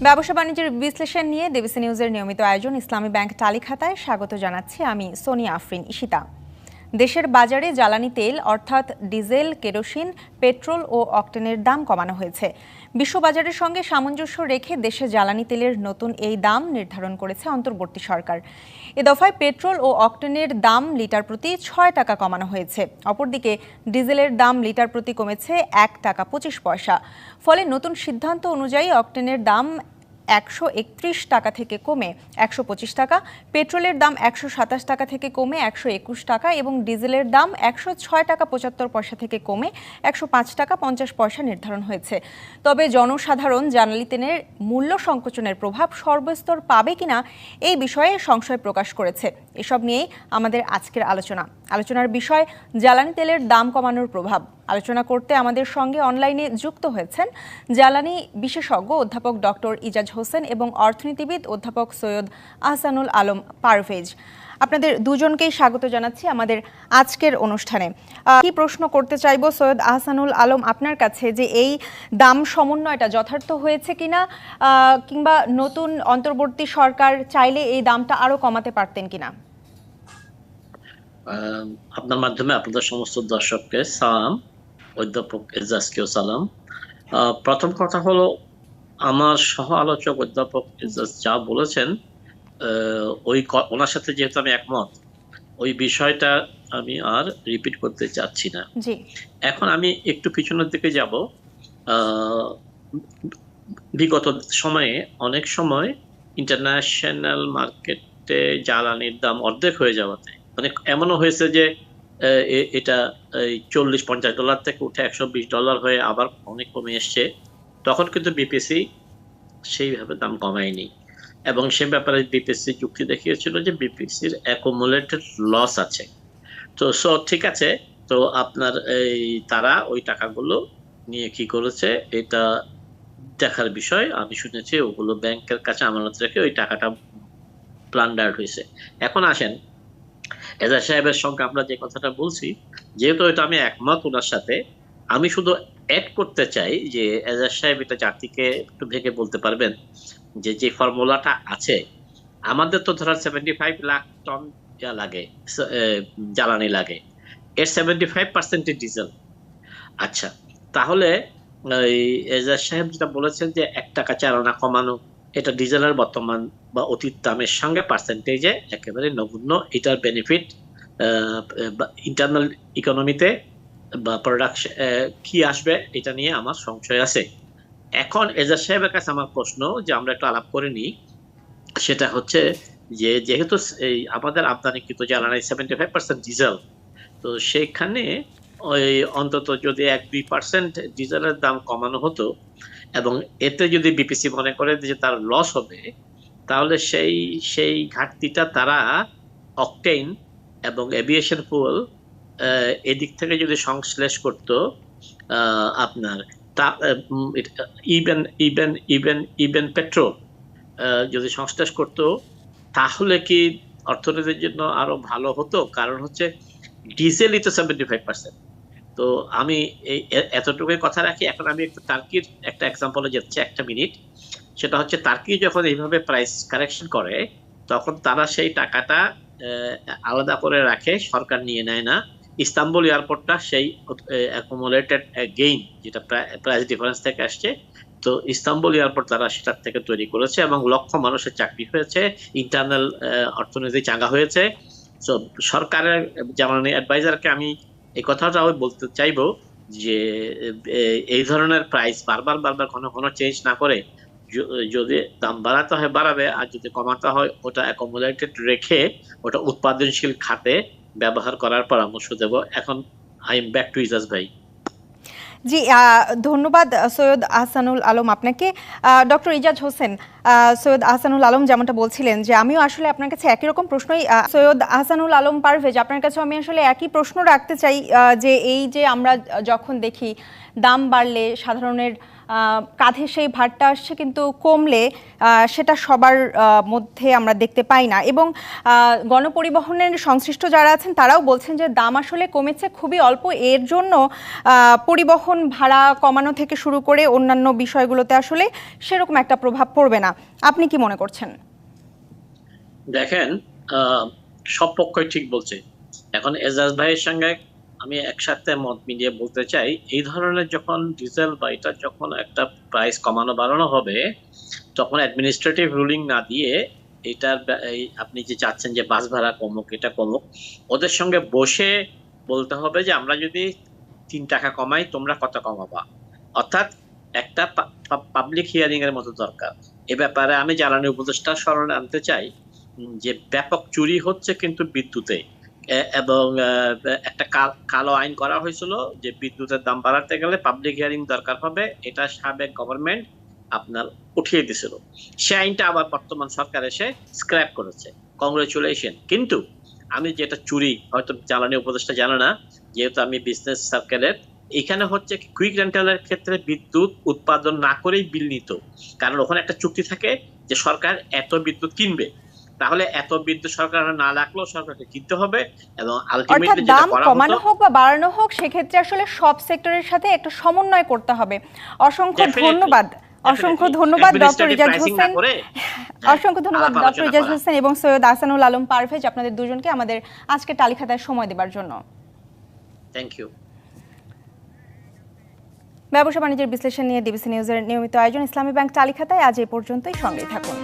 ব্যবসা বাণিজ্যের বিশ্লেষণ নিয়ে দেবিসি নিউজের নিয়মিত আয়োজন ইসলামী ব্যাংক টালি খাতায় স্বাগত জানাচ্ছি আমি সোনিয়া আফরিন ইশিতা দেশের বাজারে জ্বালানি তেল, অর্থাৎ ডিজেল, কেরোসিন, পেট্রোল ও অকটেনের দাম কমানো হয়েছে। বিশ্ববাজারের সঙ্গে সামঞ্জস্য রেখে দেশে জ্বালানি তেলের নতুন এই দাম নির্ধারণ করেছে অন্তর্বর্তী সরকার। এ দফায় পেট্রোল ও অকটেনের দাম লিটার প্রতি ছয় টাকা কমানো হয়েছে। অপরদিকে, ডিজেলের দাম লিটার প্রতি কমেছে এক টাকা পঁচিশ পয়সা। ফলে নতুন সিদ্ধান্ত অনুযায়ী অকটেনের দাম একশো একত্রিশ টাকা থেকে কমে একশো পঁচিশ টাকা, পেট্রোলের দাম একশো সাতাশ টাকা থেকে কমে একশো একুশ টাকা এবং ডিজেলের দাম একশো ছয় টাকা পঁচাত্তর পয়সা থেকে কমে একশো পাঁচ টাকা পঞ্চাশ পয়সা নির্ধারণ হয়েছে। তবে জনসাধারণ জ্বালানি তেলের মূল্য সংকোচনের প্রভাব সর্বস্তর পাবে কিনা এই বিষয়ে সংশয় প্রকাশ করেছে। এসব নিয়েই আমাদের আজকের আলোচনা। আলোচনার বিষয়, জ্বালানি তেলের দাম কমানোর প্রভাব। আলোচনা করতে আমাদের সঙ্গে অনলাইনে যুক্ত হয়েছেন জ্বালানি বিশেষজ্ঞ অধ্যাপক ডক্টর ইজাজ হোসেন এবং অর্থনীতিবিদ অধ্যাপক সৈয়দ আহসানুল আলম পারভেজ। আপনাদের দুজনকেই স্বাগত জানাচ্ছি আমাদের আজকের অনুষ্ঠানে। কি প্রশ্ন করতে চাইব সৈয়দ আহসানুল আলম আপনার কাছে যে এই দাম সমন্বয়টা যথার্থ হয়েছে কিনা কিংবা নতুন অন্তর্বর্তী সরকার চাইলে এই দামটা আরও কমাতে পারতেন কিনা? আপনার মাধ্যমে আপনাদের সমস্ত দর্শককে সালাম, অধ্যাপক এজাজকেও সালাম। প্রথম কথা হলো আমার সহ আলোচক অধ্যাপক যা বলেছেন ওই ওনার সাথে যেহেতু আমি একমত ওই বিষয়টা আমি আর রিপিট করতে চাচ্ছি না। এখন আমি একটু পিছনের দিকে যাব। বিগত সময়ে অনেক সময় ইন্টারন্যাশনাল মার্কেটে জ্বালানির দাম অর্ধেক হয়ে যাওয়াতে মানে এমনও হয়েছে যে এটা এই চল্লিশ পঞ্চাশ ডলার থেকে উঠে একশো বিশ ডলার হয়ে আবার অনেক কমে এসছে। তখন কিন্তু বিপিসি সেইভাবে দাম কমায়নি। এবং সে ব্যাপারে বিপিসি যুক্তি দেখিয়েছিল যে বিপিসির অ্যাকুমুলেটেড লস আছে। তো সো ঠিক আছে, তো আপনার এই তারা ওই টাকাগুলো নিয়ে কি করেছে, এটা দেখার বিষয়। আমি শুনেছি ওগুলো ব্যাংকের কাছে আমানত রেখে ওই টাকাটা প্লান্ডার্ড হয়েছে। এখন আসেন, এজাজ সাহেবের সঙ্গে আমরা যে কথাটা বলছি, যেহেতু এটা আমি একমত ওনার সাথে, আমি শুধু অ্যাড করতে চাই যে এজাজ সাহেব এটা জাতিকে একটু ভেঙে বলতে পারবেন যে যে ফর্মুলাটা আছে, আমাদের তো ধরার সেভেন্টি ফাইভ লাখ টন ইয়া লাগে জ্বালানি লাগে, এর সেভেন্টি ফাইভ পার্সেন্টের ডিজেল আচ্ছা তাহলে ওই এজাজ সাহেব যেটা বলেছেন যে, এক টাকা চার আনা কমানো, এটা ডিজেলের বর্তমান বা অতীত দামের সঙ্গে পার্সেন্টেজে একেবারে নগণ্য, এটার বেনিফিট ইন্টারনাল ইকোনমিতে বা প্রোডাকশন কি আসবে এটা নিয়ে আমার সংশয় আছে। এখন এজাজ সাহেবের কাছে আমার প্রশ্ন যে আমরা একটু আলাপ করে নিই। সেটা হচ্ছে যে যেহেতু এই আমাদের আমদানিকৃত জ্বালানি সেভেন্টি ফাইভ পার্সেন্ট ডিজেল তো সেখানে ওই অন্তত যদি এক দুই পার্সেন্ট ডিজেলের দাম কমানো হতো এবং এতে যদি বিপিসি মনে করে যে তার লস হবে, তাহলে সেই সেই ঘাটতিটা তারা অকটেইন এবং এভিয়েশন ফুয়েল এদিক থেকে যদি সংশ্লেষ করতো আপনার তা even even even even petrol যদি সংশ্লেষ করতো, তাহলে কি অর্থনীতির জন্য আরও ভালো হতো? কারণ হচ্ছে ডিজেলই তো সেভেন্টি ফাইভ পার্সেন্ট তো আমি এই এতটুকুই কথা রাখি। এখন আমি একটু টার্কির একটা এক্সাম্পলে যাচ্ছি একটা মিনিট সেটা হচ্ছে টার্কি যখন এইভাবে প্রাইস কারেকশন করে, তখন তারা সেই টাকাটা আলাদা করে রাখে, সরকার নিয়ে নেয় না। ইস্তাম্বুল এয়ারপোর্টটা সেই অ্যাকুমুলেটেড গেইন যেটা প্রাইস ডিফারেন্স থেকে আসছে। তো ইস্তাম্বুল এয়ারপোর্ট তারা সেটার থেকে তৈরি করেছে এবং লক্ষ মানুষের চাকরি হয়েছে ইন্টারনাল অর্থনীতি চাঙ্গা হয়েছে। তো সরকারের জ্বালানি অ্যাডভাইজারকে আমি এই কথাটাও বলতে চাইব যে এই ধরনের প্রাইস বারবার বারবার ঘন ঘন চেঞ্জ না করে যদি দাম বাড়াতে হয়, বাড়াবে, আর যদি কমাতে হয়, ওটা অ্যাকোমোডেটেড রেখে, ওটা উৎপাদনশীল খাতে ব্যবহার করার পরামর্শ দেব। এখন I am back to Ijaz ভাই। জি ধন্যবাদ সৈয়দ আহসানুল আলম আপনাকে। ডক্টর ইজাজ হোসেন সৈয়দ আহসানুল আলম যেমনটা বলছিলেন যে আমিও আসলে আপনার কাছে একই রকম প্রশ্নই সৈয়দ আহসানুল আলম পারভেজ, আপনার কাছে আমি আসলে একই প্রশ্ন রাখতে চাই যে এই যে আমরা যখন দেখি দাম বাড়লে সাধারণের কাঁধে সেই ভারটা আসছে, কিন্তু কমলে সেটা সবার মধ্যে আমরা দেখতে পাই না। এবং গণপরিবহনের সংশ্লিষ্ট যারা আছেন, তারাও বলছেন যে দাম আসলে কমেছে খুবই অল্প। এর জন্য পরিবহন ভাড়া কমানো থেকে শুরু করে অন্যান্য বিষয়গুলোতে আসলে সেরকম একটা প্রভাব পড়বে না। আপনি কি মনে করছেন? দেখেন সব পক্ষই ঠিক বলছে। এখন এজাজ ভাইয়ের সঙ্গে আমি একসাথে মত মিলিয়ে বলতে চাই, এই ধরনের যখন ডিজেল বা এটা যখন একটা প্রাইস কমানো বাড়ানো হবে, তখন অ্যাডমিনিস্ট্রেটিভ রুলিং না দিয়ে এটার আপনি যে চাচ্ছেন যে বাস ভাড়া কমুক, এটা কমুক, ওদের সঙ্গে বসে বলতে হবে যে আমরা যদি তিন টাকা কমাই, তোমরা কত কমাবা। অর্থাৎ একটা পাবলিক হিয়ারিং এর মতো দরকার। এ ব্যাপারে আমি জ্বালানি উপদেষ্টা স্মরণে আনতে চাই, যে ব্যাপক চুরি হচ্ছে কিন্তু বিদ্যুতে। এবং একটা কালো আইন করা হয়েছিল যে বিদ্যুতের দাম বাড়াতে গেলে পাবলিক হিয়ারিং দরকার হবে, এটা সাবেক গভর্নমেন্ট আপনার উঠিয়ে দিছিল সে আইনটা আবার বর্তমান সরকার এসে স্ক্র্যাপ করেছে। কংগ্রেচুলেশন কিন্তু আমি যেটা চুরি, হয়তো জ্বালানি উপদেষ্টা জানে না, যেহেতু আমি বিজনেস সার্কেলের এখানে হচ্ছে কুইক রেন্টালের ক্ষেত্রে বিদ্যুৎ উৎপাদন না করেই বিল নিত। কারণ ওখানে একটা চুক্তি থাকে যে সরকার এত বিদ্যুৎ কিনবে। তাহলে এত বিদ্যুৎ সরকার না লাগলেও সরকারকে কিনতে হবে এবং আলটিমেটলি যেটা দাম করা কমানো হোক বা বাড়ানো হোক সেক্ষেত্রে আসলে সব সেক্টরের সাথে একটা সমন্বয় করতে হবে। অসংখ্য ধন্যবাদ। অসংখ্য ধন্যবাদ ডক্টর ইজাজ হোসেন। অসংখ্য ধন্যবাদ ডক্টর আলোচনা ইজাজ হোসেন এবং সৈয়দ আসানুল আলম পারভেজ আপনাদের দুজনকে আমাদের আজকে তালিখাতায় সময় দেবার জন্য। থ্যাংক ইউ ব্যবসা বাণিজ্যের বিশ্লেষণ নিয়ে ডিবিসি নিউজের নিয়মিত আয়োজন ইসলামী ব্যাংক তালিখাতায় আজ এ পর্যন্তই সঙ্গেই থাকুন।